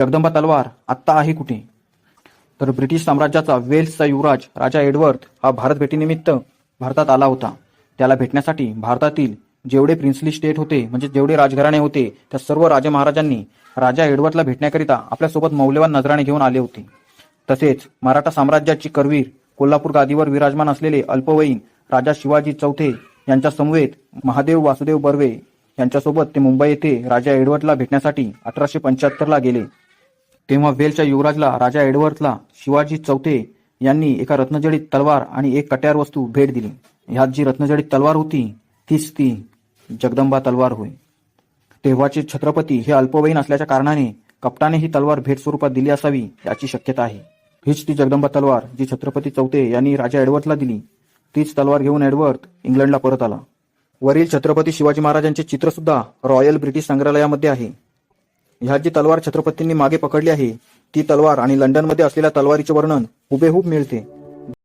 जगदंबा तलवार आत्ता आहे कुठे? तर ब्रिटिश साम्राज्याचा वेल्सचा युवराज राजा एडवर्ड हा भारत भेटीनिमित्त भारतात आला होता. त्याला भेटण्यासाठी भारतातील जेवढे प्रिन्सली स्टेट होते म्हणजे जेवढे राजघराणे होते त्या सर्व राजा महाराजांनी राजा एडवर्डला भेटण्याकरिता आपल्यासोबत मौल्यवान नजराणे घेऊन आले होते. तसेच मराठा साम्राज्याची करवीर कोल्हापूर गादीवर विराजमान असलेले अल्पवयीन राजा शिवाजी चौथे यांच्या समवेत महादेव वासुदेव बर्वे यांच्यासोबत ते मुंबई येथे राजा एडवर्डला भेटण्यासाठी अठराशे पंच्याहत्तरला गेले. तेव्हा वेलच्या युवराजला राजा एडवर्डला शिवाजी चौथे यांनी एका रत्नजडित तलवार आणि एक कट्यार वस्तू भेट दिली. ह्यात जी रत्नजडित तलवार होती तीच ती जगदंबा तलवार होय. तेव्हाचे छत्रपती हे अल्पवयीन असल्याच्या कारणाने कपटाने ही तलवार भेट स्वरूपात दिली असावी याची शक्यता आहे. हीच ती जगदंबा तलवार जी छत्रपती चौथे यांनी राजा एडवर्डला दिली. तीच तलवार घेऊन एडवर्ड इंग्लंडला परत आला. वरील छत्रपती शिवाजी महाराजांचे चित्र सुद्धा रॉयल ब्रिटिश संग्रहालयामध्ये आहे. ह्या जी तलवार छत्रपतींनी मागे पकडली आहे. ती तलवार आणि लंडनमध्ये असलेल्या तलवारीचे वर्णन हुबेहूब मिळते.